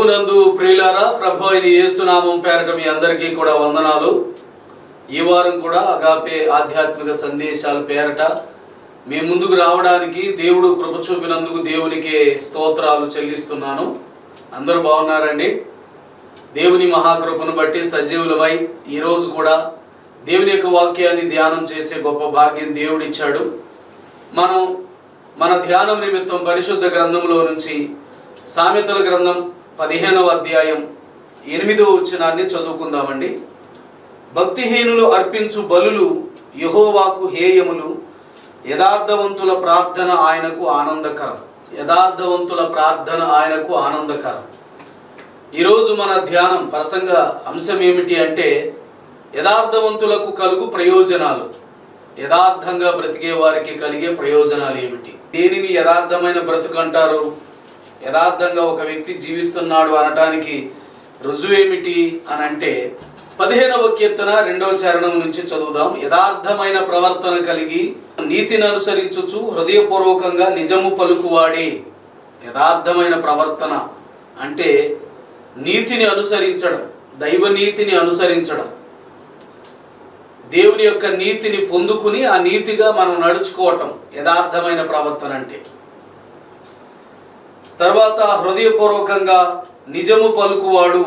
ప్రభునందు ప్రియులారా ప్రభు అయిన యేసునామం పేరట మీ అందరికీ కూడా వందనాలు. ఈ వారం కూడా అగాపే ఆధ్యాత్మిక సందేశాల పేరట. మీ ముందుకు రావడానికి దేవుడు కృప చూపినందుకు దేవునికి స్తోత్రాలు చెల్లిస్తున్నాను. అందరూ బాగున్నారండి? దేవుని మహాకృపను బట్టి సజీవులమై ఈరోజు కూడా దేవుని యొక్క వాక్యాన్ని ధ్యానం చేసే గొప్ప భాగ్యం దేవుడిచ్చాడు. మనం మన ధ్యానం నిమిత్తం పరిశుద్ధ గ్రంథంలో నుంచి సామెతల గ్రంథం పదిహేనవ అధ్యాయం ఎనిమిదవ వచనాన్ని చదువుకుందామండి. భక్తిహీనులు అర్పించు బలులు యహోవాకు హేయములు యథార్థవంతుల ప్రార్థన ఆయనకు ఆనందకరం. యథార్థవంతుల ప్రార్థన ఆయనకు ఆనందకరం. ఈరోజు మన ధ్యానం ప్రసంగ అంశం ఏమిటి అంటే యథార్థవంతులకు కలుగు ప్రయోజనాలు. యథార్థంగా బ్రతికే వారికి కలిగే ప్రయోజనాలు ఏమిటి? దేనిని యథార్థమైన బ్రతుకు అంటారు? యథార్థంగా ఒక వ్యక్తి జీవిస్తున్నాడు అనటానికి రుజువేమిటి అని అంటే పదిహేనవ కీర్తన రెండవ చరణం నుంచి చదువుదాం. యథార్థమైన ప్రవర్తన కలిగి నీతిని అనుసరించుచు హృదయపూర్వకంగా నిజము పలుకువాడే. యథార్థమైన ప్రవర్తన అంటే నీతిని అనుసరించడం దైవ నీతిని అనుసరించడం. దేవుని యొక్క నీతిని పొందుకుని ఆ నీతిగా మనం నడుచుకోవటం యథార్థమైన ప్రవర్తన అంటే. తర్వాత హృదయపూర్వకంగా నిజము పలుకువాడు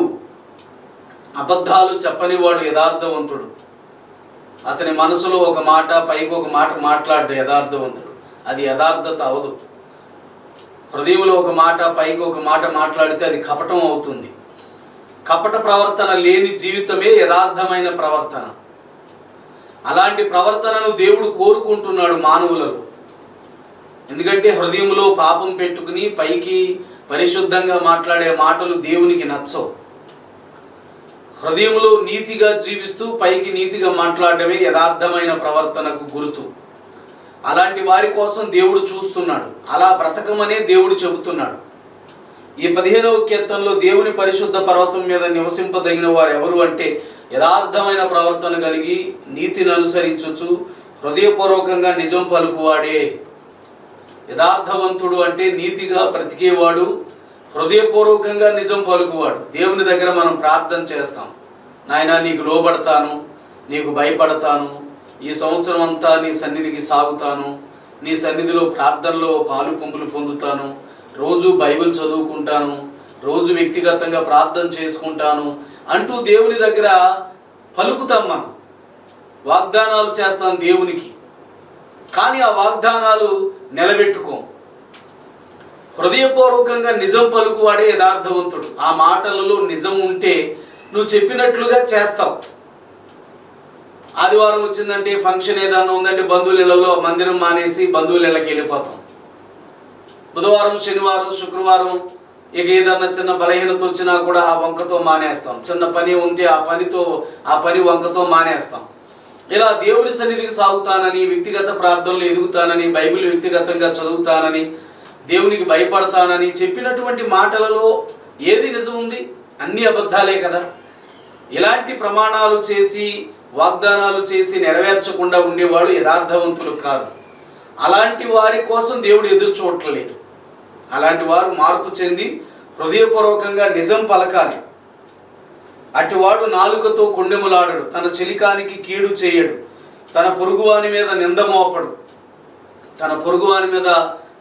అబద్ధాలు చెప్పనివాడు యథార్థవంతుడు. అతని మనసులో ఒక మాట పైకి ఒక మాట మాట్లాడు యథార్థవంతుడు. అది యథార్థత అవదు. హృదయంలో ఒక మాట పైకి ఒక మాట మాట్లాడితే అది కపటం అవుతుంది. కపట ప్రవర్తన లేని జీవితమే యథార్థమైన ప్రవర్తన. అలాంటి ప్రవర్తనను దేవుడు కోరుకుంటున్నాడు మానవులలో. ఎందుకంటే హృదయంలో పాపం పెట్టుకుని పైకి పరిశుద్ధంగా మాట్లాడే మాటలు దేవునికి నచ్చవు. హృదయంలో నీతిగా జీవిస్తూ పైకి నీతిగా మాట్లాడమే యథార్థమైన ప్రవర్తనకు గుర్తు. అలాంటి వారి కోసం దేవుడు చూస్తున్నాడు. అలా బ్రతకమనే దేవుడు చెబుతున్నాడు. ఈ పదిహేనవ కీర్తనలో దేవుని పరిశుద్ధ పర్వతం మీద నివసింపదగిన వారు ఎవరు అంటే యథార్థమైన ప్రవర్తన కలిగి నీతిని అనుసరించచ్చు హృదయపూర్వకంగా నిజం పలుకువాడే యథార్థవంతుడు అంటే నీతిగా బ్రతికేవాడు హృదయపూర్వకంగా నిజం పలుకువాడు. దేవుని దగ్గర మనం ప్రార్థన చేస్తాం. నాయన నీకు లోబడతాను నీకు భయపడతాను. ఈ సంవత్సరం అంతా నీ సన్నిధికి సాగుతాను. నీ సన్నిధిలో ప్రార్థనలో పాలు పొంగులు పొందుతాను. రోజు బైబిల్ చదువుకుంటాను. రోజు వ్యక్తిగతంగా ప్రార్థన చేసుకుంటాను అంటూ దేవుని దగ్గర పలుకుతాం మనం. వాగ్దానాలు చేస్తాం దేవునికి. కానీ ఆ వాగ్దానాలు నిలబెట్టుకోం. హృదయపూర్వకంగా నిజం పలుకువాడే యథార్థవంతుడు. ఆ మాటలలో నిజం ఉంటే నువ్వు చెప్పినట్లుగా చేస్తావు. ఆదివారం వచ్చిందంటే ఫంక్షన్ ఏదైనా ఉందంటే బంధువుల ఇళ్ళలో మందిరం మానేసి బంధువుల ఇళ్ళకి వెళ్ళిపోతాం. బుధవారం శనివారం శుక్రవారం ఇక ఏదన్నా చిన్న బలహీనత వచ్చినా కూడా ఆ వంకతో మానేస్తాం. చిన్న పని ఉంటే ఆ పనితో ఆ పని వంకతో మానేస్తాం. ఇలా దేవుని సన్నిధికి సాగుతానని వ్యక్తిగత ప్రార్థనలు ఎదుగుతానని బైబిల్ వ్యక్తిగతంగా చదువుతానని దేవునికి భయపడతానని చెప్పినటువంటి మాటలలో ఏది నిజం ఉంది? అన్ని అబద్ధాలే కదా. ఇలాంటి ప్రమాణాలు చేసి వాగ్దానాలు చేసి నెరవేర్చకుండా ఉండేవాడు యథార్థవంతులు కాదు. అలాంటి వారి కోసం దేవుడు ఎదురు చూడట్లేదు. అలాంటి వారు మార్పు చెంది హృదయపూర్వకంగా నిజం పలకాలి. అటివాడు నాలుకతో కొండెములాడడు తన చెలికానికి కీడు చేయడు తన పొరుగువాని మీద నింద మోపడు. తన పొరుగువాని మీద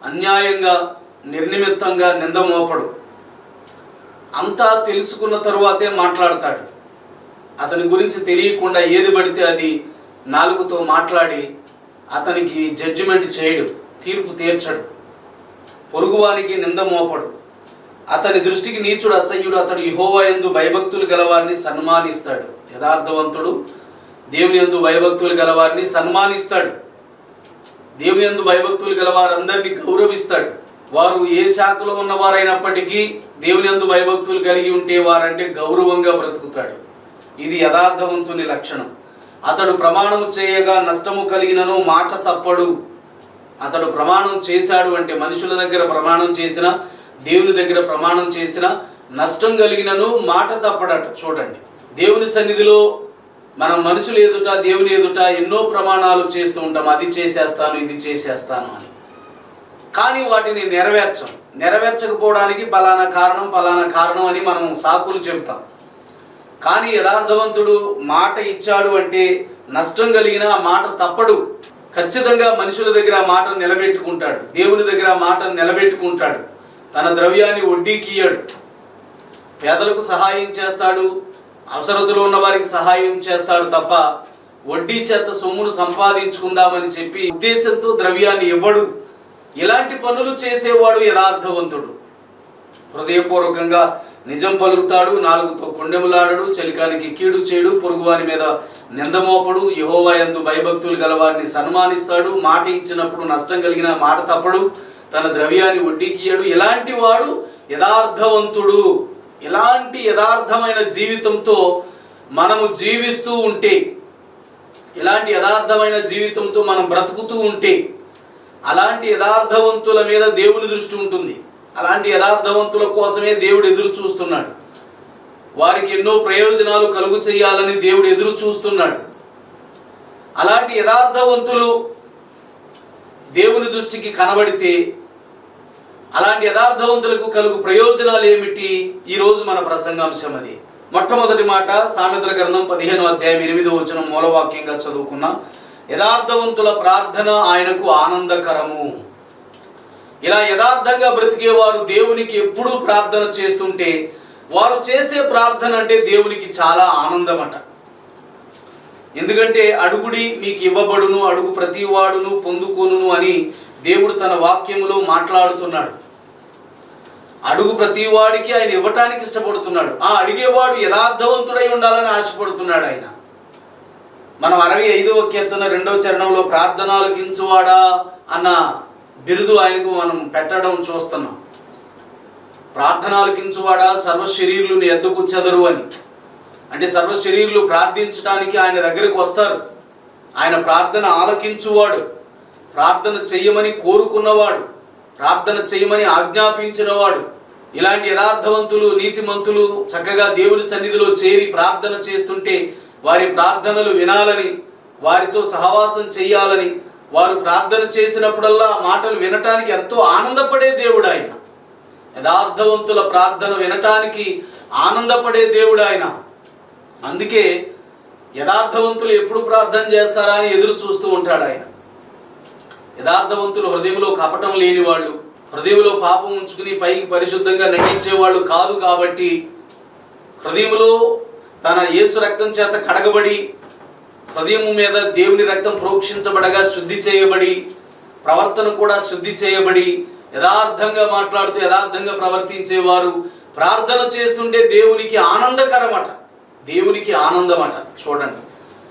అన్యాయంగా నిర్నిమిత్తంగా నింద మోపడు. అంతా తెలుసుకున్న తరువాతే మాట్లాడతాడు. అతని గురించి తెలియకుండా ఏది పడితే అది నాలుగుతో మాట్లాడి అతనికి జడ్జిమెంట్ చేయడు తీర్పు తీర్చడు. పొరుగువానికి నింద మోపడు. అతని దృష్టికి నీచుడు అసహ్యుడు అతడు యహోవా ఎందు భయభక్తులు గలవారిని సన్మానిస్తాడు. యథార్థవంతుడు దేవుని ఎందు భయభక్తులు గలవారిని సన్మానిస్తాడు. దేవుని ఎందు భయభక్తులు గలవారందరినీ గౌరవిస్తాడు. వారు ఏ శాఖలో ఉన్నవారైనప్పటికీ దేవుని ఎందు భయభక్తులు కలిగి ఉంటే వారంటే గౌరవంగా బ్రతుకుతాడు. ఇది యథార్థవంతుని లక్షణం. అతడు ప్రమాణము చేయగా నష్టము కలిగినను మాట తప్పడు. అతడు ప్రమాణం చేశాడు అంటే మనుషుల దగ్గర ప్రమాణం చేసిన దేవుని దగ్గర ప్రమాణం చేసిన నష్టం కలిగినను మాట తప్పడట. చూడండి. దేవుని సన్నిధిలో మనం మనుషులు ఎదుట దేవుని ఎదుట ఎన్నో ప్రమాణాలు చేస్తూ ఉంటాం. అది చేసేస్తాను ఇది చేసేస్తాను అని. కానీ వాటిని నెరవేర్చం. నెరవేర్చకపోవడానికి పలానా కారణం పలానా కారణం అని మనం సాకులు చెబుతాం. కానీ యథార్థవంతుడు మాట ఇచ్చాడు అంటే నష్టం కలిగిన ఆ మాట తప్పడు. ఖచ్చితంగా మనుషుల దగ్గర ఆ మాట నిలబెట్టుకుంటాడు. దేవుని దగ్గర ఆ మాట నిలబెట్టుకుంటాడు. తన ద్రవ్యాన్ని వడ్డీకి ఇయ్యాడు పేదలకు సహాయం చేస్తాడు అవసరతలో ఉన్న వారికి సహాయం చేస్తాడు తప్ప వడ్డీ చేత సొమ్మును సంపాదించుకుందామని చెప్పి ఉద్దేశంతో ద్రవ్యాన్ని ఇవ్వడు. ఇలాంటి పనులు చేసేవాడు యథార్థవంతుడు. హృదయపూర్వకంగా నిజం పలుకుతాడు నాలుగుతో కొండెములాడడు చలికానికి కీడు చేయడు పొరుగువాని మీద నిందమోపడు యహోవా యందు భయభక్తులు గలవారిని సన్మానిస్తాడు మాట ఇచ్చినప్పుడు నష్టం కలిగిన మాట తప్పడు. తన ద్రవ్యాన్ని వడ్డీకియడు ఇలాంటి వాడు? యథార్థవంతుడు. ఇలాంటి యథార్థమైన జీవితంతో మనము జీవిస్తూ ఉంటే ఇలాంటి యథార్థమైన జీవితంతో మనం బ్రతుకుతూ ఉంటే అలాంటి యథార్థవంతుల మీద దేవుని దృష్టి ఉంటుంది. అలాంటి యథార్థవంతుల కోసమే దేవుడు ఎదురు చూస్తున్నాడు. వారికి ఎన్నో ప్రయోజనాలు కలుగు చేయాలని దేవుడు ఎదురు చూస్తున్నాడు. అలాంటి యథార్థవంతులు దేవుని దృష్టికి కనబడితే అలాంటి యథార్థవంతులకు కలుగు ప్రయోజనాలు ఏమిటి? ఈరోజు మన ప్రసంగాంశం అది. మొట్టమొదటి మాట సామెతల గ్రంథం పదిహేను అధ్యాయం ఎనిమిదో వచ్చిన మూలవాక్యంగా చదువుకున్న యథార్థవంతుల ప్రార్థన ఆయనకు ఆనందకరము. ఇలా యథార్థంగా బ్రతికేవారు దేవునికి ఎప్పుడూ ప్రార్థన చేస్తుంటే వారు చేసే ప్రార్థన అంటే దేవునికి చాలా ఆనందమట. ఎందుకంటే అడుగుడి మీకు ఇవ్వబడును అడుగు ప్రతి వాడును పొందుకొనును అని దేవుడు తన వాక్యములో మాట్లాడుతున్నాడు. అడుగు ప్రతి వాడికి ఆయన ఇవ్వటానికి ఇష్టపడుతున్నాడు. ఆ అడిగేవాడు యథార్థవంతుడై ఉండాలని ఆశపడుతున్నాడు ఆయన. మనం అరవై ఐదవ కీర్తన రెండవ చరణంలో ప్రార్థనలకించువాడా అన్న బిరుదు ఆయనకు మనం పెట్టడం చూస్తున్నాం. ప్రార్థనలకించువాడా సర్వ శరీరులను ఎద్దుకు చెదరు అని. అంటే సర్వ శరీరులు ప్రార్థించడానికి ఆయన దగ్గరికి వస్తారు. ఆయన ప్రార్థన ఆలకించువాడు. ప్రార్థన చెయ్యమని కోరుకున్నవాడు. ప్రార్థన చేయమని ఆజ్ఞాపించినవాడు ఇలాంటి యథార్థవంతులు నీతిమంతులు చక్కగా దేవుని సన్నిధిలో చేరి ప్రార్థన చేస్తుంటే వారి ప్రార్థనలు వినాలని వారితో సహవాసం చేయాలని వారు ప్రార్థన చేసినప్పుడల్లా మాటలు వినటానికి ఎంతో ఆనందపడే దేవుడు ఆయన. యథార్థవంతుల ప్రార్థన వినటానికి ఆనందపడే దేవుడు ఆయన. అందుకే యథార్థవంతులు ఎప్పుడు ప్రార్థన చేస్తారా అని ఎదురు చూస్తూ ఉంటాడు ఆయన. యథార్థవంతులు హృదయంలో కపటం లేని వాళ్ళు హృదయంలో పాపం ఉంచుకుని పైకి పరిశుద్ధంగా నటించేవాళ్ళు కాదు కాబట్టి హృదయంలో తన యేసు రక్తం చేత కడగబడి హృదయం మీద దేవుని రక్తం ప్రోక్షించబడగా శుద్ధి చేయబడి ప్రవర్తన కూడా శుద్ధి చేయబడి యథార్థంగా మాట్లాడుతూ యథార్థంగా ప్రవర్తించేవారు ప్రార్థన చేస్తుంటే దేవునికి ఆనందకరమట. దేవునికి ఆనందమట. చూడండి.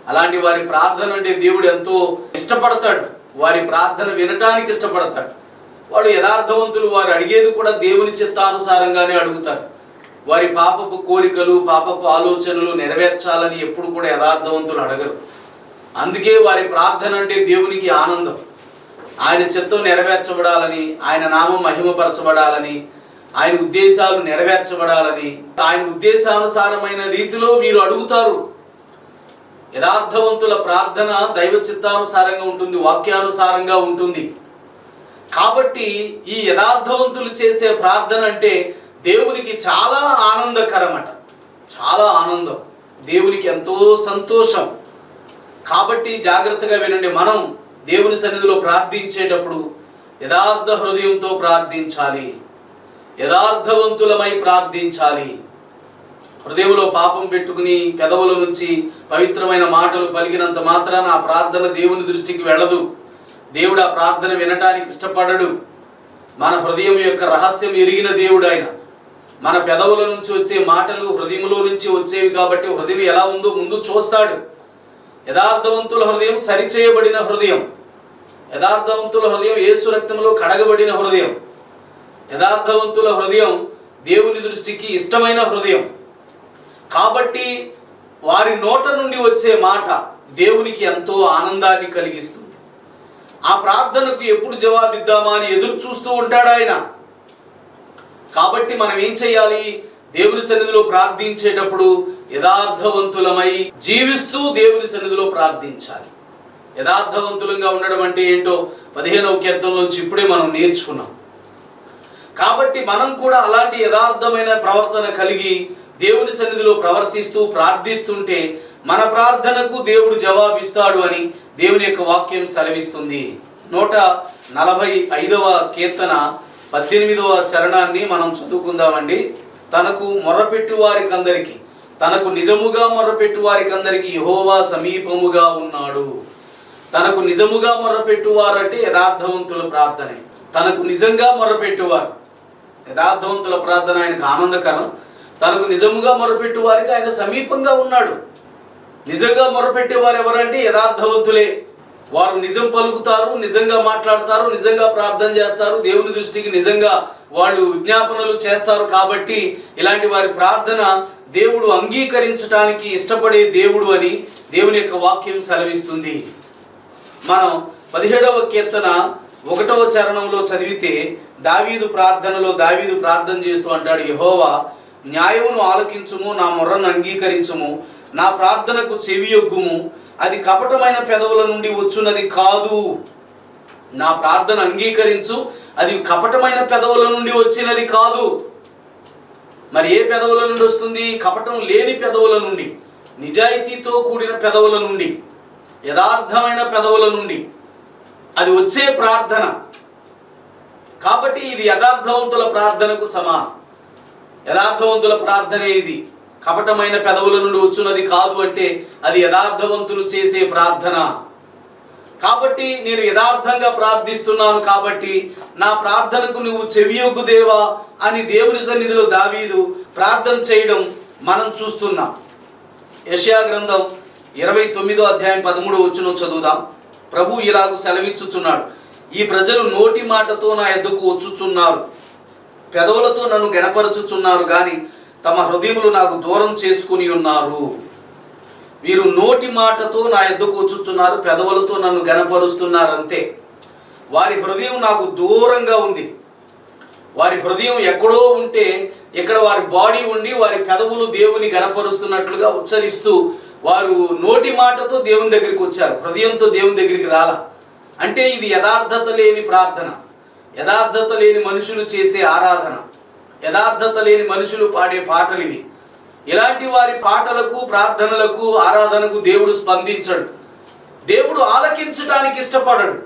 అలాంటి వారి ప్రార్థన అంటే దేవుడు ఎంతో ఇష్టపడతాడు. వారి ప్రార్థన వినటానికి ఇష్టపడతాడు. వాడు యథార్థవంతులు వారు అడిగేది కూడా దేవుని చిత్తానుసారంగానే అడుగుతారు. వారి పాపపు కోరికలు పాపపు ఆలోచనలు నెరవేర్చాలని ఎప్పుడు కూడా యథార్థవంతులు అడగరు. అందుకే వారి ప్రార్థన అంటే దేవునికి ఆనందం. ఆయన చిత్తం నెరవేర్చబడాలని ఆయన నామం మహిమపరచబడాలని ఆయన ఉద్దేశాలు నెరవేర్చబడాలని ఆయన ఉద్దేశానుసారమైన రీతిలో వీరు అడుగుతారు. యథార్థవంతుల ప్రార్థన దైవ చిత్తానుసారంగా ఉంటుంది వాక్యానుసారంగా ఉంటుంది. కాబట్టి ఈ యథార్థవంతులు చేసే ప్రార్థన అంటే దేవునికి చాలా ఆనందకరమట. చాలా ఆనందం. దేవునికి ఎంతో సంతోషం. కాబట్టి జాగ్రత్తగా వినండి మనం దేవుని సన్నిధిలో ప్రార్థించేటప్పుడు యథార్థ హృదయంతో ప్రార్థించాలి. యథార్థవంతులమై ప్రార్థించాలి. హృదయంలో పాపం పెట్టుకుని పెదవుల నుంచి పవిత్రమైన మాటలు పలికినంత మాత్రాన ఆ ప్రార్థన దేవుని దృష్టికి వెళ్ళదు. దేవుడు ఆ ప్రార్థన వినటానికి ఇష్టపడడు. మన హృదయం యొక్క రహస్యం ఎరిగిన దేవుడు ఆయన. మన పెదవుల నుంచి వచ్చే మాటలు హృదయంలో నుంచి వచ్చేవి కాబట్టి హృదయం ఎలా ఉందో ముందు చూస్తాడు. యథార్థవంతుల హృదయం సరిచేయబడిన హృదయం. యథార్థవంతుల హృదయం యేసు రక్తంలో కడగబడిన హృదయం. యథార్థవంతుల హృదయం దేవుని దృష్టికి ఇష్టమైన హృదయం. కాబట్టి వారి నోట నుండి వచ్చే మాట దేవునికి ఎంతో ఆనందాన్ని కలిగిస్తుంది. ఆ ప్రార్థనకు ఎప్పుడు జవాబిద్దామా అని ఎదురు చూస్తూ ఉంటాడు ఆయన. కాబట్టి మనం ఏం చేయాలి? దేవుని సన్నిధిలో ప్రార్థించేటప్పుడు యథార్థవంతులమై జీవిస్తూ దేవుని సన్నిధిలో ప్రార్థించాలి. యథార్థవంతులంగా ఉండడం అంటే ఏంటో పదిహేనవ కీర్తనలోంచి ఇప్పుడే మనం నేర్చుకున్నాం. కాబట్టి మనం కూడా అలాంటి యథార్థమైన ప్రవర్తన కలిగి దేవుని సన్నిధిలో ప్రవర్తిస్తూ ప్రార్థిస్తుంటే మన ప్రార్థనకు దేవుడు జవాబిస్తాడు అని దేవుని యొక్క వాక్యం సెలవిస్తుంది. నూట నలభై ఐదవ కీర్తన పద్దెనిమిదవ చరణాన్ని మనం చదువుకుందామండి. తనకు మొర్రపెట్టు వారికందరికీ తనకు నిజముగా మొర్రపెట్టు వారికందరికీ యహోవా సమీపముగా ఉన్నాడు. తనకు నిజముగా మొర్రపెట్టువారు అంటే యథార్థవంతుల ప్రార్థనే. తనకు నిజంగా మొర్రపెట్టువారు యథార్థవంతుల ప్రార్థన ఆయనకు ఆనందకరం. తనకు నిజముగా మొరపెట్టు వారికి ఆయన సమీపంగా ఉన్నాడు. నిజంగా మొరపెట్టే వారు ఎవరంటే యథార్థవంతులే. వారు నిజం పలుకుతారు నిజంగా మాట్లాడతారు నిజంగా ప్రార్థన చేస్తారు. దేవుని దృష్టికి నిజంగా వాళ్ళు విజ్ఞాపనలు చేస్తారు కాబట్టి ఇలాంటి వారి ప్రార్థన దేవుడు అంగీకరించడానికి ఇష్టపడే దేవుడు అని దేవుని యొక్క వాక్యం సెలవిస్తుంది. మనం పదిహేడవ కీర్తన ఒకటవ చరణంలో చదివితే దావీదు ప్రార్థనలో దావీదు ప్రార్థన చేస్తూ అంటాడు యహోవా న్యాయమును ఆలకించుము నా మొర్రను అంగీకరించుము నా ప్రార్థనకు చెవియొగ్గుము. అది కపటమైన పెదవుల నుండి వచ్చున్నది కాదు. నా ప్రార్థన అంగీకరించు అది కపటమైన పెదవుల నుండి వచ్చినది కాదు. మరి ఏ పెదవుల నుండి వస్తుంది? కపటం లేని పెదవుల నుండి నిజాయితీతో కూడిన పెదవుల నుండి యథార్థమైన పెదవుల నుండి. అది వచ్చే ప్రార్థన. కాబట్టి ఇది యథార్థవంతుల ప్రార్థనకు సమానం. యథార్థవంతుల ప్రార్థనే ఇది. కపటమైన పెదవుల నుండి వచ్చున్నది కాదు అంటే అది యథార్థవంతులు చేసే ప్రార్థన. కాబట్టి నేను యథార్థంగా ప్రార్థిస్తున్నాను కాబట్టి నా ప్రార్థనకు నువ్వు చెవియొగ్గు దేవా అని దేవుని సన్నిధిలో దావీదు ప్రార్థన చేయడం మనం చూస్తున్నాం. యెషయా గ్రంథం ఇరవై తొమ్మిదో అధ్యాయం పదమూడు వచ్చిన చదువుదాం. ప్రభు ఇలాగ సెలవిచ్చుచున్నాడు. ఈ ప్రజలు నోటి మాటతో నా ఎద్దుకు వచ్చుచున్నారు. పెదవులతో నన్ను గనపరచుచున్నారు కానీ తమ హృదయములు నాకు దూరం చేసుకుని ఉన్నారు. వీరు నోటి మాటతో నా ఎద్దు కూర్చున్నారు పెదవులతో నన్ను గనపరుస్తున్నారు అంతే వారి హృదయం నాకు దూరంగా ఉంది. వారి హృదయం ఎక్కడో ఉంటే ఇక్కడ వారి బాడీ ఉండి వారి పెదవులు దేవుని గనపరుస్తున్నట్లుగా ఉచ్చరిస్తూ వారు నోటి మాటతో దేవుని దగ్గరికి వచ్చారు హృదయంతో దేవుని దగ్గరికి రాలా. అంటే ఇది యథార్థత లేని ప్రార్థన. యథార్థత లేని మనుషులు చేసే ఆరాధన యథార్థత లేని మనుషులు పాడే పాటలివి. ఇలాంటి వారి పాటలకు ప్రార్థనలకు ఆరాధనకు దేవుడు స్పందించడు. దేవుడు ఆలకించడానికి ఇష్టపడడు.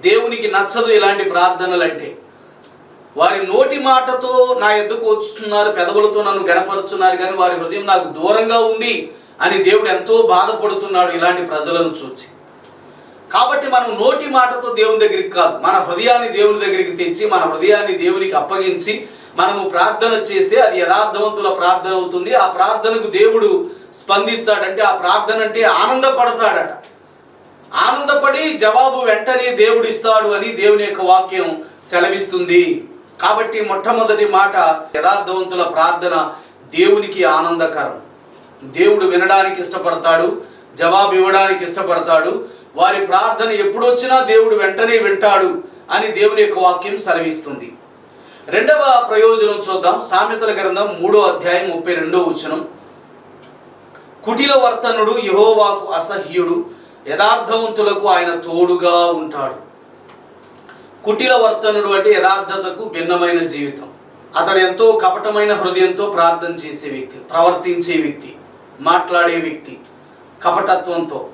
దేవునికి నచ్చదు ఇలాంటి ప్రార్థనలంటే. వారి నోటి మాటతో నా ఎద్దుకు వచ్చుతున్నారు పెదవులతో నన్ను గనపరుచున్నారు కానీ వారి హృదయం నాకు దూరంగా ఉంది అని దేవుడు ఎంతో బాధపడుతున్నాడు ఇలాంటి ప్రజలను చూసి కాబట్టి మనం నోటి మాటతో దేవుని దగ్గరికి కాదు మన హృదయాన్ని దేవుని దగ్గరికి తెచ్చి మన హృదయాన్ని దేవునికి అప్పగించి మనము ప్రార్థన చేస్తే అది యథార్థవంతుల ప్రార్థన అవుతుంది. ఆ ప్రార్థనకు దేవుడు స్పందిస్తాడంటే ఆ ప్రార్థన అంటే ఆనందపడతాడట. ఆనందపడి జవాబు వెంటనే దేవుడు ఇస్తాడు అని దేవుని యొక్క వాక్యం సెలవిస్తుంది. కాబట్టి మొట్టమొదటి మాట యథార్థవంతుల ప్రార్థన దేవునికి ఆనందకరం. దేవుడు వినడానికి ఇష్టపడతాడు జవాబు ఇవ్వడానికి ఇష్టపడతాడు వారి ప్రార్థన ఎప్పుడొచ్చినా దేవుడు వెంటనే వింటాడు అని దేవుని యొక్క వాక్యం సెలవిస్తుంది. రెండవ ప్రయోజనం చూద్దాం. సామెతల గ్రంథం మూడో అధ్యాయం ముప్పై రెండో వచనం. కుటిల వర్తనుడు యహోవాకు అసహ్యుడు యథార్థవంతులకు ఆయన తోడుగా ఉంటాడు. కుటిల వర్తనుడు అంటే యథార్థతకు భిన్నమైన జీవితం. అతడు ఎంతో కపటమైన హృదయంతో ప్రార్థన చేసే వ్యక్తి ప్రవర్తించే వ్యక్తి మాట్లాడే వ్యక్తి కపటత్వంతో.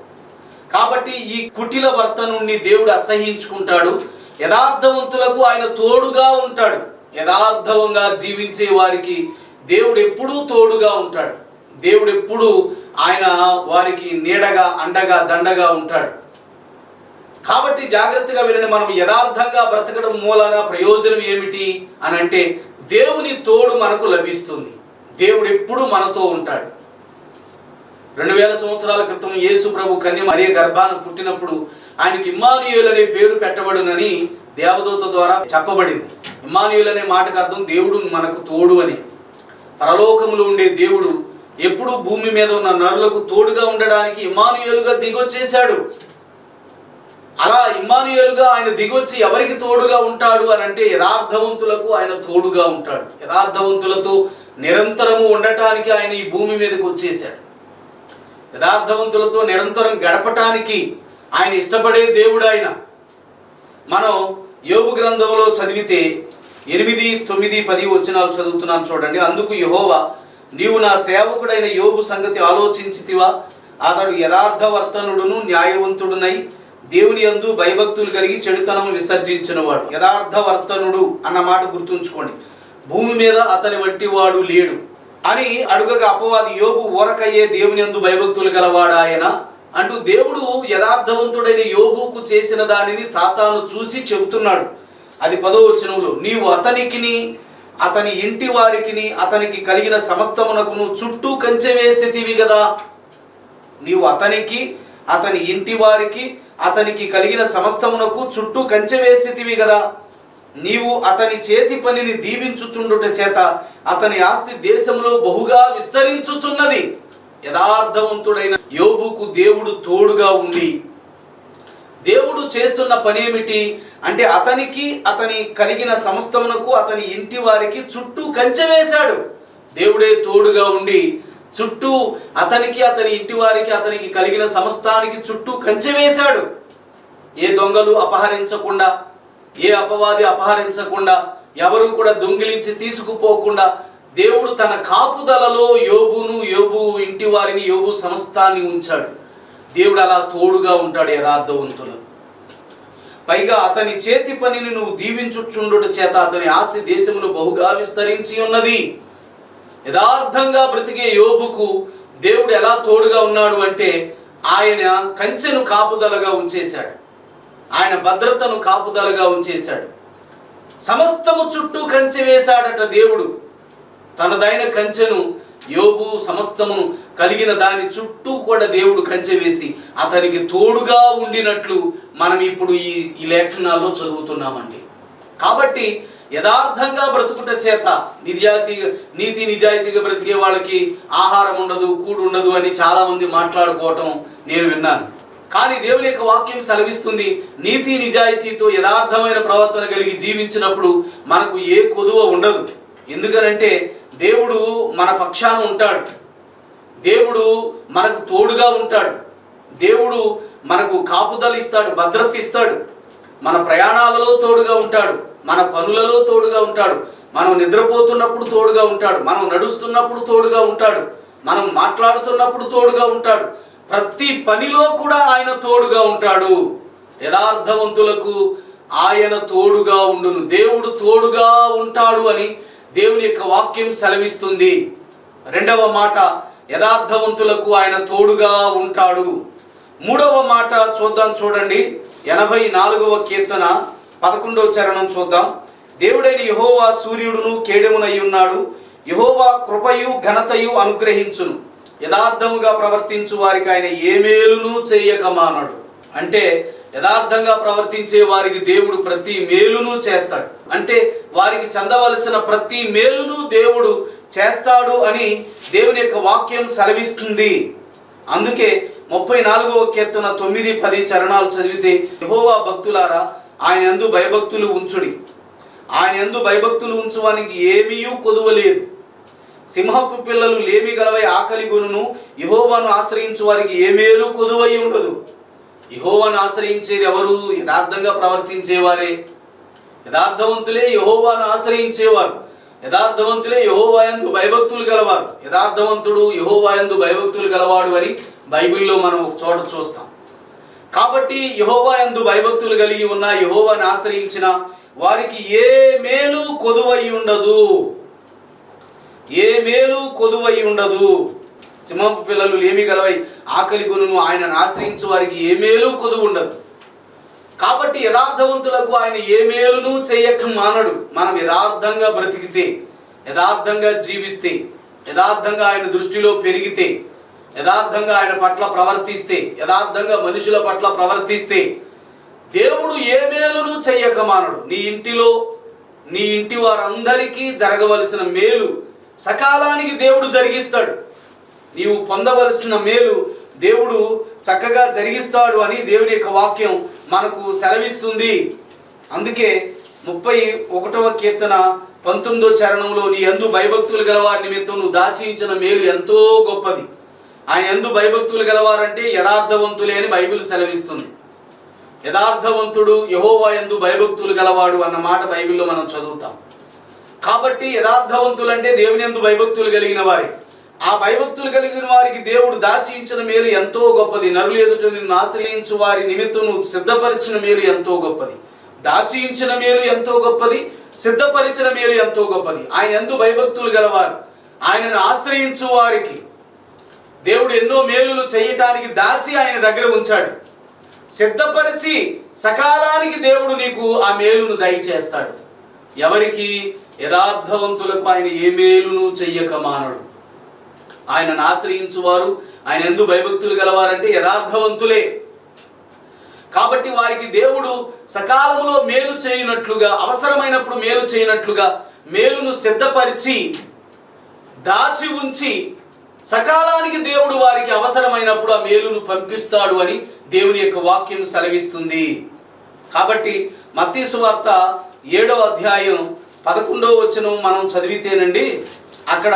కాబట్టి ఈ కుటిల వర్తనుణ్ణి దేవుడు అసహించుకుంటాడు యథార్థవంతులకు ఆయన తోడుగా ఉంటాడు. యథార్థవంగా జీవించే వారికి దేవుడు ఎప్పుడూ తోడుగా ఉంటాడు. దేవుడు ఎప్పుడూ ఆయన వారికి నీడగా అండగా దండగా ఉంటాడు. కాబట్టి జాగ్రత్తగా వినండి మనం యథార్థంగా బ్రతకడం మూలన ప్రయోజనం ఏమిటి అని అంటే దేవుని తోడు మనకు లభిస్తుంది. దేవుడు ఎప్పుడూ మనతో ఉంటాడు. రెండు వేల సంవత్సరాల క్రితం యేసు ప్రభు కన్య మరియ గర్భాన పుట్టినప్పుడు ఆయనకి ఇమ్మానుయుల్ అనే పేరు పెట్టబడునని దేవదూత ద్వారా చెప్పబడింది. ఇమ్మానుయుల్ అనే మాటకు అర్థం దేవుడు మనకు తోడు అని. పరలోకములో ఉండే దేవుడు ఎప్పుడు భూమి మీద ఉన్న నరులకు తోడుగా ఉండడానికి ఇమానుయలుగా దిగొచ్చేశాడు. అలా ఇమానుయలుగా ఆయన దిగొచ్చి ఎవరికి తోడుగా ఉంటాడు అని అంటే యథార్థవంతులకు ఆయన తోడుగా ఉంటాడు. యథార్థవంతులతో నిరంతరము ఉండటానికి ఆయన ఈ భూమి మీదకి వచ్చేసాడు యథార్థవంతులతో నిరంతరం గడపటానికి ఆయన ఇష్టపడే దేవుడు ఆయన. మనం యోగు గ్రంథంలో చదివితే ఎనిమిది తొమ్మిది పది వచనాలు చదువుతున్నాను చూడండి. అందుకు యహోవా నీవు నా సేవకుడైన యోగు సంగతి ఆలోచించితివా? అతడు యథార్థవర్తనుడును న్యాయవంతుడునై దేవుని యందు భయభక్తులు కలిగి చెడుతనం విసర్జించినవాడు. యథార్థవర్తనుడు అన్న మాట గుర్తుంచుకోండి. భూమి మీద అతని వంటి వాడు లేడు. అని అడుగగా అపవాది యోగు ఓరకయ్యే దేవుని యందు భయభక్తులు గలవాడాయన అంటూ దేవుడు యథార్థవంతుడైన యోబుకు చేసిన దానిని సాతాను చూసి చెబుతున్నాడు. అది పదో వచనంలో నీవు అతనికిని అతని ఇంటి వారికిని అతనికి కలిగిన సమస్తమునకును చుట్టూ కంచె వేసేతివి కదా నీవు అతనికి అతని ఇంటి వారికి అతనికి కలిగిన సమస్తమునకు చుట్టూ కంచె వేసేతివి కదా నీవు అతని చేతి పనిని దీవించుచుండుట చేత అతని ఆస్తి దేశంలో బహుగా విస్తరించుచున్నది. యథార్థవంతుడైన యోబుకు దేవుడు తోడుగా ఉండి దేవుడు చేస్తున్న పనేమిటి అంటే అతనికి అతని కలిగిన సమస్తమునకు అతని ఇంటి వారికి చుట్టూ కంచె వేశాడు. దేవుడే తోడుగా ఉండి చుట్టూ అతనికి అతని ఇంటి వారికి అతనికి కలిగిన సమస్తానికి చుట్టూ కంచె వేశాడు. ఏ దొంగలు అపహరించకుండా ఏ అపవాది అపహరించకుండా ఎవరు కూడా దొంగిలించి తీసుకుపోకుండా దేవుడు తన కాపుదలలో యోబును యోబు ఇంటి వారిని యోబు సమస్తాన్ని ఉంచాడు. దేవుడు అలా తోడుగా ఉంటాడు యథార్థవంతులు. పైగా అతని చేతి పనిని నువ్వు దీవించుచుండుట చేత అతని ఆస్తి దేశములో బహుగా విస్తరించి ఉన్నది. యథార్థంగా బ్రతికే యోబుకు దేవుడు ఎలా తోడుగా ఉన్నాడు అంటే ఆయన కంచెను కాపుదలగా ఉంచేశాడు. ఆయన భద్రతను కాపుదలగా ఉంచేశాడు. సమస్తము చుట్టూ కంచె వేశాడట దేవుడు. తనదైన కంచెను యోగు సమస్తమును కలిగిన దాని చుట్టూ కూడా దేవుడు కంచె వేసి అతనికి తోడుగా ఉండినట్లు మనం ఇప్పుడు ఈ ఈ లేఖనాల్లో చదువుతున్నామండి. కాబట్టి యథార్థంగా బ్రతుకుట చేత నిజాయితీ నీతి నిజాయితీగా బ్రతికే వాళ్ళకి ఆహారం ఉండదు కూడు ఉండదు అని చాలామంది మాట్లాడుకోవటం నేను విన్నాను. కానీ దేవుని యొక్క వాక్యం సెలవిస్తుంది నీతి నిజాయితీతో యథార్థమైన ప్రవర్తన కలిగి జీవించినప్పుడు మనకు ఏ కొదువ ఉండదు. ఎందుకనంటే దేవుడు మన పక్షాన ఉంటాడు. దేవుడు మనకు తోడుగా ఉంటాడు. దేవుడు మనకు కాపుదల ఇస్తాడు భద్రత ఇస్తాడు. మన ప్రయాణాలలో తోడుగా ఉంటాడు. మన పనులలో తోడుగా ఉంటాడు. మనం నిద్రపోతున్నప్పుడు తోడుగా ఉంటాడు. మనం నడుస్తున్నప్పుడు తోడుగా ఉంటాడు. మనం మాట్లాడుతున్నప్పుడు తోడుగా ఉంటాడు. ప్రతి పనిలో కూడా ఆయన తోడుగా ఉంటాడు. యథార్థవంతులకు ఆయన తోడుగా ఉండును. దేవుడు తోడుగా ఉంటాడు అని దేవుని యొక్క వాక్యం సెలవిస్తుంది. రెండవ మాట యథార్థవంతులకు ఆయన తోడుగా ఉంటాడు. మూడవ మాట చూద్దాం చూడండి. ఎనభై నాలుగవ కీర్తన పదకొండవ చరణం చూద్దాం. దేవుడైన యహోవా సూర్యుడును కేడెమునయ్యున్నాడు యహోవా కృపయు ఘనతయు అనుగ్రహించును. యథార్థముగా ప్రవర్తించు వారికి ఆయన ఏ మేలును చేయక మానడు. అంటే యథార్థంగా ప్రవర్తించే వారికి దేవుడు ప్రతి మేలును చేస్తాడు. అంటే వారికి చెందవలసిన ప్రతి మేలును దేవుడు చేస్తాడు అని దేవుని యొక్క వాక్యం సెలవిస్తుంది. అందుకే ముప్పై నాలుగవ కీర్తన తొమ్మిది పది చరణాలు చదివితే యహోవా భక్తులారా ఆయన ఎందు భయభక్తులు ఉంచుడి. ఆయన ఎందు భయభక్తులు ఉంచువానికి ఏమీయూ కొదువలేదు. సింహపు పిల్లలు లేమి గలవై ఆకలి గొనును. యహోవాను ఆశ్రయించు వారికి ఏ మేలు కొదువై ఉండదు. యహోవాను ఆశ్రయించేది ఎవరు? యథార్థంగా ప్రవర్తించేవారే. యథార్థవంతులే యహోవాను ఆశ్రయించేవారు. యథార్థవంతులే యహోవాయందు భయభక్తులు గలవారు. యథార్థవంతుడు యహోవాయందు భయభక్తులు గలవాడు అని బైబిల్లో మనం ఒక చోట చూస్తాం. కాబట్టి యహోవాయందు భయభక్తులు కలిగి ఉన్న యహోవాను ఆశ్రయించిన వారికి ఏ మేలు కొదువై ఉండదు. ఏ మేలు కొదువై ఉండదు. సింహపు పిల్లలు ఏమి గలవై ఆకలి గొనును ఆయనను ఆశ్రయించు వారికి ఏ మేలు కొదువు ఉండదు. కాబట్టి యథార్థవంతులకు ఆయన ఏ మేలును చేయక మానడు. మనం యథార్థంగా బ్రతికితే యథార్థంగా జీవిస్తే యథార్థంగా ఆయన దృష్టిలో పెరిగితే యథార్థంగా ఆయన పట్ల ప్రవర్తిస్తే యథార్థంగా మనుషుల పట్ల ప్రవర్తిస్తే దేవుడు ఏ మేలును చెయ్యక మానడు. నీ ఇంటిలో నీ ఇంటి వారందరికీ జరగవలసిన మేలు సకాలానికి దేవుడు జరిగిస్తాడు. నీవు పొందవలసిన మేలు దేవుడు చక్కగా జరిగిస్తాడు అని దేవుని యొక్క వాక్యం మనకు సెలవిస్తుంది. అందుకే ముప్పై ఒకటవ కీర్తన పంతొమ్మిదో చరణంలో నీ ఎందు భయభక్తులు గలవారి నిమిత్తం నువ్వు దాచించిన మేలు ఎంతో గొప్పది. ఆయన ఎందు భయభక్తులు గలవారంటే యథార్థవంతులే అని బైబిల్ సెలవిస్తుంది. యథార్థవంతుడు యహోవా ఎందు భయభక్తులు గలవాడు అన్న మాట బైబిల్లో మనం చదువుతాం. కాబట్టి యథార్థవంతులు అంటే దేవుని ఎందు భయభక్తులు కలిగిన వారి. ఆ భయభక్తులు కలిగిన వారికి దేవుడు దాచి ఇచ్చిన మేలు ఎంతో గొప్పది. నరులు ఎదుట నిన్ను ఆశ్రయించు వారి నిమిత్తం సిద్ధపరిచిన మేలు ఎంతో గొప్పది. దాచి ఇచ్చిన మేలు ఎంతో గొప్పది. సిద్ధపరిచిన మేలు ఎంతో గొప్పది. ఆయన ఎందు భయభక్తులు గలవారు. ఆయనను ఆశ్రయించు వారికి దేవుడు ఎన్నో మేలులు చేయటానికి దాచి ఆయన దగ్గర ఉంచాడు. సిద్ధపరిచి సకాలానికి దేవుడు నీకు ఆ మేలును దయచేస్తాడు. ఎవరికి? యథార్థవంతులకు ఆయన ఏ మేలును చెయ్యక మానడు. ఆయనను ఆశ్రయించువారు ఆయన ఎందు భయభక్తులు గలవారంటే యథార్థవంతులే. కాబట్టి వారికి దేవుడు సకాలంలో మేలు చేయనట్లుగా అవసరమైనప్పుడు మేలు చేయనట్లుగా మేలును సిద్ధపరిచి దాచి ఉంచి సకాలానికి దేవుడు వారికి అవసరమైనప్పుడు ఆ మేలును పంపిస్తాడు అని దేవుని యొక్క వాక్యం సెలవిస్తుంది. కాబట్టి మత్తీసు వార్త ఏడవ అధ్యాయం పదకొండవ వచనం మనం చదివితేనండి అక్కడ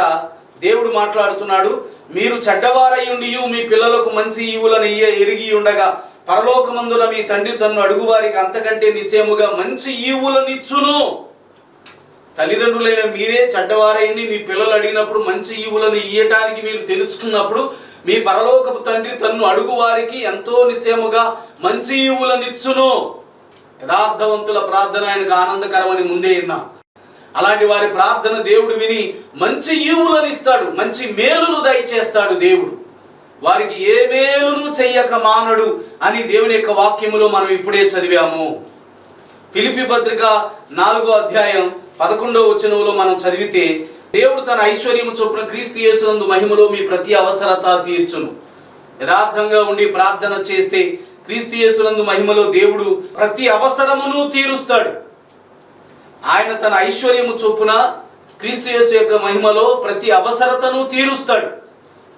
దేవుడు మాట్లాడుతున్నాడు మీరు చెడ్డవారయ్యుండి మీ పిల్లలకు మంచి ఈవులను ఇయ్య ఎరిగి ఉండగా పరలోకమందున మీ తండ్రి తన్ను అడుగువారికి అంతకంటే నిశ్చయముగా మంచి ఈవులనిచ్చును తల్లిదండ్రులైన మీరే చెడ్డవారైండి మీ పిల్లలు అడిగినప్పుడు మంచి ఈవులను ఇయ్యటానికి మీరు తెలుసుకున్నప్పుడు మీ పరలోకపు తండ్రి తన్ను అడుగు వారికి ఎంతో నిశ్చయముగా మంచి ఈవులనిచ్చును యథార్థవంతుల ప్రార్థన ఆయనకు ఆనందకరమని ముందే విన్నాం. అలాంటి వారి ప్రార్థన దేవుడు విని మంచి ఈవులను ఇస్తాడు మంచి మేలును దయచేస్తాడు దేవుడు. వారికి ఏ మేలును చెయ్యక మానడు అని దేవుని యొక్క వాక్యములో మనం ఇప్పుడే చదివాము. పిలిపి పత్రిక నాలుగో అధ్యాయం పదకొండో వచనంలో మనం చదివితే దేవుడు తన ఐశ్వర్యము చొప్పున క్రీస్తు యేసునందు మహిమలో మీ ప్రతి అవసరత తీర్చును. యథార్థంగా ఉండి ప్రార్థన చేస్తే క్రీస్తు యేసునందు మహిమలో దేవుడు ప్రతి అవసరమును తీరుస్తాడు. ఆయన తన ఐశ్వర్యము చొప్పున క్రీస్తు యేసు యొక్క మహిమలో ప్రతి అవసరతను తీరుస్తాడు.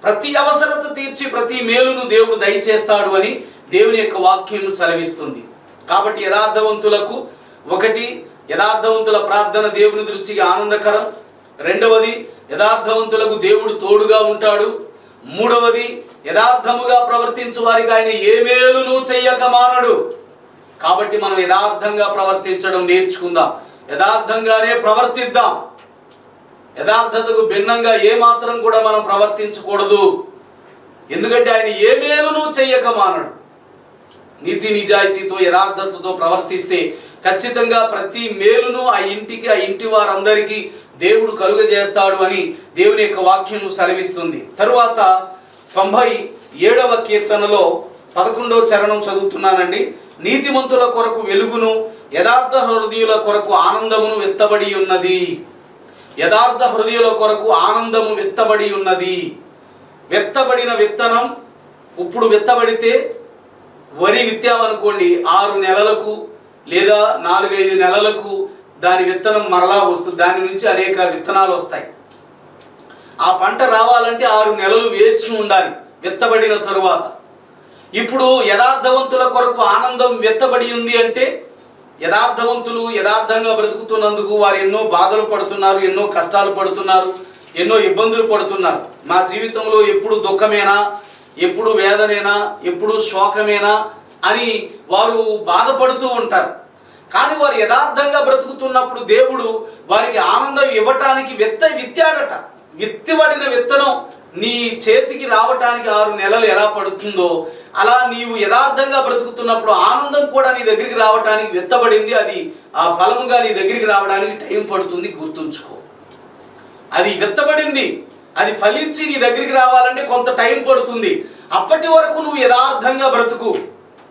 ప్రతి అవసరత తీర్చి ప్రతి మేలును దేవుడు దయచేస్తాడు అని దేవుని యొక్క వాక్యం సెలవిస్తుంది. కాబట్టి యథార్థవంతులకు ఒకటి యథార్థవంతుల ప్రార్థన దేవుని దృష్టికి ఆనందకరం. రెండవది యథార్థవంతులకు దేవుడు తోడుగా ఉంటాడు. మూడవది యథార్థముగా ప్రవర్తించు వారికి ఆయన ఏ మేలును చెయ్యక మానడు. కాబట్టి మనం యథార్థంగా ప్రవర్తించడం నేర్చుకుందాం. యథార్థంగానే ప్రవర్తిద్దాం. యథార్థతకు భిన్నంగా ఏ మాత్రం కూడా మనం ప్రవర్తించకూడదు. ఎందుకంటే ఆయన ఏ మేలును చెయ్యక మానడు. నీతి నిజాయితీతో యథార్థతతో ప్రవర్తిస్తే ఖచ్చితంగా ప్రతి మేలును ఆ ఇంటికి ఆ ఇంటి వారందరికీ దేవుడు కలుగజేస్తాడు అని దేవుని యొక్క వాక్యం సెలవిస్తుంది. తరువాత తొంభై ఏడవ కీర్తనలో పదకొండవ చరణం చదువుతున్నానండి. నీతిమంతుల కొరకు వెలుగును యథార్థ హృదయుల కొరకు ఆనందమును వెత్తబడి ఉన్నది. యథార్థ హృదయుల కొరకు ఆనందము వెత్తబడి ఉన్నది. వెత్తబడిన విత్తనం ఇప్పుడు వెత్తబడితే వరి విత్తామనుకోండి ఆరు నెలలకు లేదా నాలుగైదు నెలలకు దాని విత్తనం మరలా వస్తుంది దాని నుంచి అనేక విత్తనాలు వస్తాయి. ఆ పంట రావాలంటే ఆరు నెలలు వేచి ఉండాలి విత్తబడిన తరువాత. ఇప్పుడు యథార్థవంతుల కొరకు ఆనందం వెత్తబడి ఉంది అంటే యథార్థవంతులు యథార్థంగా బ్రతుకుతున్నందుకు వారు ఎన్నో బాధలు పడుతున్నారు ఎన్నో కష్టాలు పడుతున్నారు ఎన్నో ఇబ్బందులు పడుతున్నారు. మా జీవితంలో ఎప్పుడు దుఃఖమేనా ఎప్పుడు వేదనేనా ఎప్పుడు శోకమేనా అని వారు బాధపడుతూ ఉంటారు. కానీ వారు యథార్థంగా బ్రతుకుతున్నప్పుడు దేవుడు వారికి ఆనందం ఇవ్వటానికి విత్త విత్తాడట. విత్తబడిన విత్తనం నీ చేతికి రావటానికి ఆరు నెలలు ఎలా పడుతుందో అలా నీవు యథార్థంగా బ్రతుకుతున్నప్పుడు ఆనందం కూడా నీ దగ్గరికి రావటానికి వెత్తబడింది అది ఆ ఫలముగా నీ దగ్గరికి రావడానికి టైం పడుతుంది గుర్తుంచుకో. అది వెత్తబడింది అది ఫలించి నీ దగ్గరికి రావాలంటే కొంత టైం పడుతుంది. అప్పటి వరకు నువ్వు యథార్థంగా బ్రతుకు.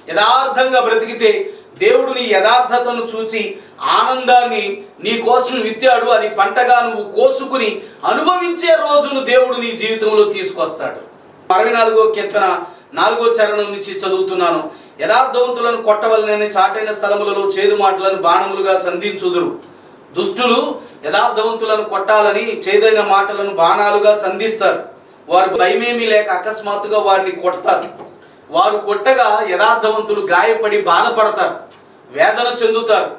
యథార్థంగా బ్రతికితే దేవుడు నీ యథార్థతను చూచి ఆనందాన్ని నీ కోసం విత్తాడు. అది పంటగా నువ్వు కోసుకుని అనుభవించే రోజును దేవుడు నీ జీవితంలో తీసుకొస్తాడు. అరవై నాలుగో కీర్తన నాలుగో చరణం నుంచి చదువుతున్నాను. యథార్థవంతులను కొట్టవలనని చాటైన స్థలములలో చేదు మాటలను బాణములుగా సంధించుదురు. దుష్టులు యథార్థవంతులను కొట్టాలని చేదైన మాటలను బాణాలుగా సంధిస్తారు. వారు భయమేమీ లేక అకస్మాత్తుగా వారిని కొడతారు. వారు కొట్టగా యథార్థవంతులు గాయపడి బాధపడతారు. వేదన చెందుతారు.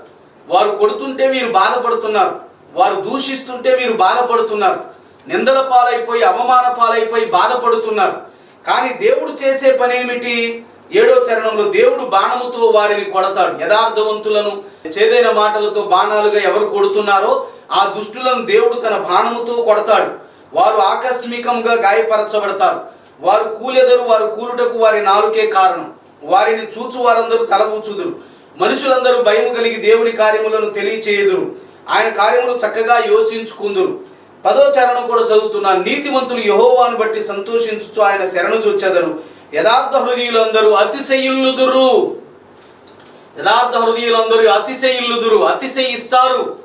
వారు కొడుతుంటే మీరు బాధపడుతున్నారు. వారు దూషిస్తుంటే మీరు బాధపడుతున్నారు. నిందల పాలైపోయి అవమాన పాలైపోయి బాధపడుతున్నారు. కానీ దేవుడు చేసే పని ఏమిటి? ఏడో చరణంలో దేవుడు బాణముతో వారిని కొడతాడు. యథార్థవంతులను చేదైన మాటలతో బాణాలుగా ఎవరు కొడుతున్నారో ఆ దుష్టులను దేవుడు తన బాణముతో కొడతాడు. వారు ఆకస్మికంగా గాయపరచబడతారు. వారు కూలెదరు వారు కూలుటకు వారి నాలుకే కారణం. వారిని చూచు వారందరూ తల ఊచుదురు. మనుషులందరూ భయం కలిగి దేవుని కార్యములను తెలియచేయుదురు. ఆయన కార్యములు చక్కగా యోచించుకుందురు. పదో చరణం కూడా చదువుతున్న నీతిమంతులు యహోవాను బట్టి సంతోషించు ఆయన శరణు చొచ్చెదరు యథార్థ హృదయులందరూ అతిశయుల్లుదురు. యథార్థ హృదయులందరూ అతిశయుల్లుదురు అతిశయిస్తారు.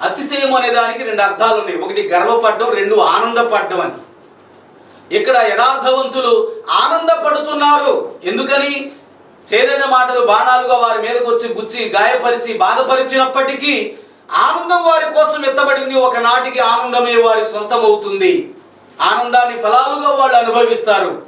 అతిశయం అనే దానికి రెండు అర్థాలు ఉన్నాయి. ఒకటి గర్వపడడం రెండు ఆనందపడడం అని ఇక్కడ యథార్థవంతులు ఆనందపడుతున్నారు. ఎందుకని? చేదైన మాటలు బాణాలుగా వారి మీదకు వచ్చి గుచ్చి గాయపరిచి బాధపరిచినప్పటికీ ఆనందం వారి కోసం ఎత్తబడింది. ఒకనాటికి ఆనందమే వారి సొంతమవుతుంది. ఆనందాన్ని ఫలాలుగా వాళ్ళు అనుభవిస్తారు.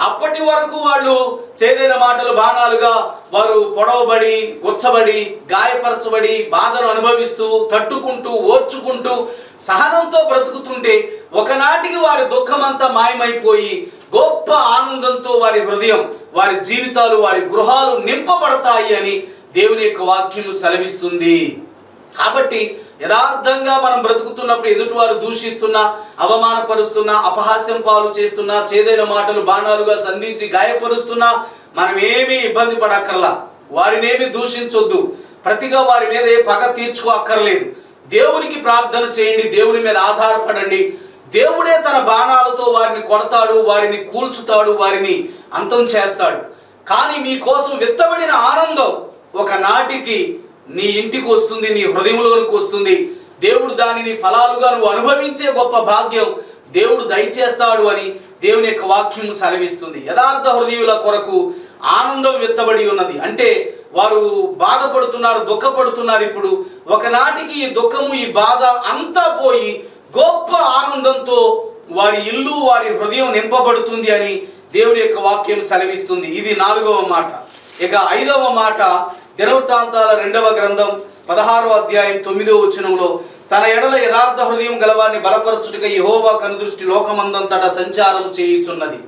అప్పటి వరకు వాళ్ళు చేదైన మాటలు బాణాలుగా వారు పొడవబడి ఉచ్చబడి గాయపరచబడి బాధను అనుభవిస్తూ తట్టుకుంటూ ఓర్చుకుంటూ సహనంతో బ్రతుకుతుంటే ఒకనాటికి వారి దుఃఖమంతా మాయమైపోయి గొప్ప ఆనందంతో వారి హృదయం వారి జీవితాలు వారి గృహాలు నింపబడతాయి అని దేవుని యొక్క వాక్యం సెలవిస్తుంది. కాబట్టి యథార్థంగా మనం బ్రతుకుతున్నప్పుడు ఎదుటివారు దూషిస్తున్నా అవమానపరుస్తున్నా అపహాస్యం పాలు చేస్తున్నా చేదైన మాటలు బాణాలుగా సంధించి గాయపరుస్తున్నా మనం ఏమీ ఇబ్బంది పడక్కర్లా. వారినేమి దూషించొద్దు. ప్రతిగా వారి మీద ఏ పగ తీర్చుకో అక్కర్లేదు. దేవునికి ప్రార్థన చేయండి దేవుని మీద ఆధారపడండి. దేవుడే తన బాణాలతో వారిని కొడతాడు వారిని కూల్చుతాడు వారిని అంతం చేస్తాడు. కానీ మీకోసం విత్తబడిన ఆనందం ఒక నాటికి నీ ఇంటికి వస్తుంది నీ హృదయంలోనికి వస్తుంది. దేవుడు దానిని ఫలాలుగా నువ్వు అనుభవించే గొప్ప భాగ్యం దేవుడు దయచేస్తాడు అని దేవుని యొక్క వాక్యం సెలవిస్తుంది. యథార్థ హృదయుల కొరకు ఆనందం విత్తబడి ఉన్నది. అంటే వారు బాధపడుతున్నారు దుఃఖపడుతున్నారు ఇప్పుడు. ఒకనాటికి ఈ దుఃఖము ఈ బాధ అంతా పోయి గొప్ప ఆనందంతో వారి ఇల్లు వారి హృదయం నింపబడుతుంది అని దేవుని యొక్క వాక్యం సెలవిస్తుంది. ఇది నాలుగవ మాట. ఇక ఐదవ మాట దినవృత్తాంతాల రెండవ గ్రంథం పదహారో అధ్యాయం తొమ్మిదో వచనంలో తన ఎడల యథార్థ హృదయం గలవాన్ని బలపరచుటక యహోవా కనుదృష్టి లోకమందంతట సంచారం చేయుచున్నది.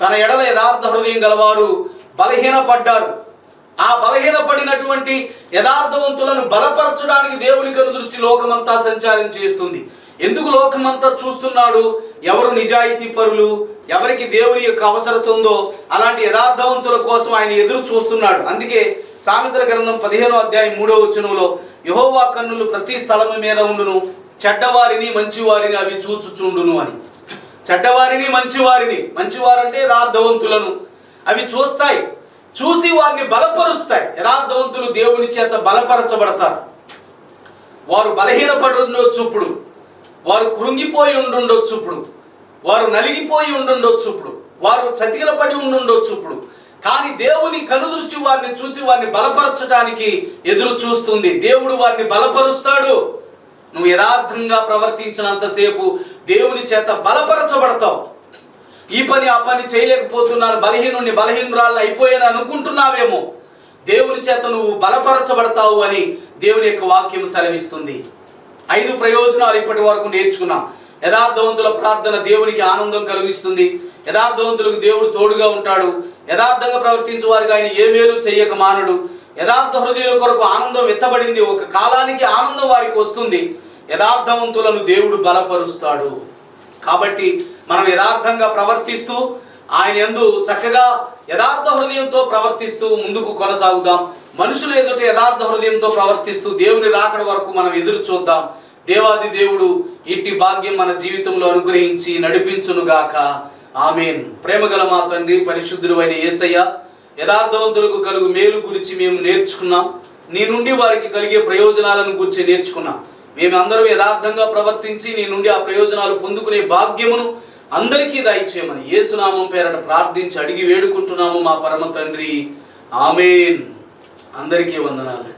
తన ఎడల యథార్థ హృదయం గలవారు బలహీనపడ్డారు. ఆ బలహీనపడినటువంటి యథార్థవంతులను బలపరచడానికి దేవుని కనుదృష్టి లోకమంతా సంచారం చేస్తుంది. ఎందుకు లోకమంతా చూస్తున్నాడు? ఎవరు నిజాయితీ పరులు? ఎవరికి దేవుని యొక్క అవసరత ఉందో? అలాంటి యథార్థవంతుల కోసం ఆయన ఎదురు చూస్తున్నాడు. అందుకే సామెతల గ్రంథం పదిహేనో అధ్యాయం మూడో వచనంలో యహోవా కన్నులు ప్రతి స్థలము మీద ఉండును చెడ్డవారిని మంచివారిని అవి చూచుచుండును అని. చెడ్డవారిని మంచివారిని. మంచివారంటే యథార్థవంతులను. అవి చూస్తాయి. చూసి వారిని బలపరుస్తాయి. యథార్థవంతులు దేవుని చేత బలపరచబడతారు. వారు బలహీనపడి ఉండొచ్చు ఇప్పుడు. వారు కృంగిపోయి ఉండుండొచ్చు ఇప్పుడు. వారు నలిగిపోయి ఉండుండొచ్చు ఇప్పుడు. వారు చతికిలపడి ఉండుండొచ్చు ఇప్పుడు. కానీ దేవుని కనుదృష్టి వారిని చూసి వారిని బలపరచడానికి ఎదురు చూస్తుంది. దేవుడు వారిని బలపరుస్తాడు. నువ్వు యథార్థంగా ప్రవర్తించినంతసేపు దేవుని చేత బలపరచబడతావు. ఈ పని ఆ పని చేయలేకపోతున్నాను బలహీనుని బలహీనురాలను అయిపోయాను అనుకుంటున్నావేమో. దేవుని చేత నువ్వు బలపరచబడతావు అని దేవుని యొక్క వాక్యం సెలవిస్తుంది. ఐదు ప్రయోజనాలు ఇప్పటి వరకు నేర్చుకున్నాం. యథార్థవంతుల ప్రార్థన దేవునికి ఆనందం కలిగిస్తుంది. యథార్థవంతులకు దేవుడు తోడుగా ఉంటాడు. యథార్థంగా ప్రవర్తించే వారికి ఆయన ఏ మేలు చెయ్యక మానడు. యథార్థ హృదయుల కొరకు ఆనందం ఎత్తబడింది ఒక కాలానికి ఆనందం వారికి వస్తుంది. యథార్థవంతులను దేవుడు బలపరుస్తాడు. కాబట్టి మనం యథార్థంగా ప్రవర్తిస్తూ ఆయన ఎందు చక్కగా యథార్థ హృదయంతో ప్రవర్తిస్తూ ముందుకు కొనసాగుదాం. మనుషులు ఎదుట యథార్థ హృదయంతో ప్రవర్తిస్తూ దేవుని రాకడ వరకు మనం ఎదురు చూద్దాం. దేవాది దేవుడు ఇట్టి భాగ్యం మన జీవితంలో అనుగ్రహించి నడిపించునుగాక. ఆమెన్. ప్రేమగల మా తండ్రి పరిశుద్ధుడు అయిన ఏసయ్య యథార్థవంతులకు కలుగు మేలు గురించి మేము నేర్చుకున్నాం. నీ నుండి వారికి కలిగే ప్రయోజనాలను గురించి నేర్చుకున్నాం. మేమందరం యథార్థంగా ప్రవర్తించి నీ నుండి ఆ ప్రయోజనాలు పొందుకునే భాగ్యమును అందరికీ దయచేయమని యేసునామం పేరట ప్రార్థించి అడిగి వేడుకుంటున్నాము మా పరమ తండ్రి. ఆమెన్. అందరికీ వందనాలు.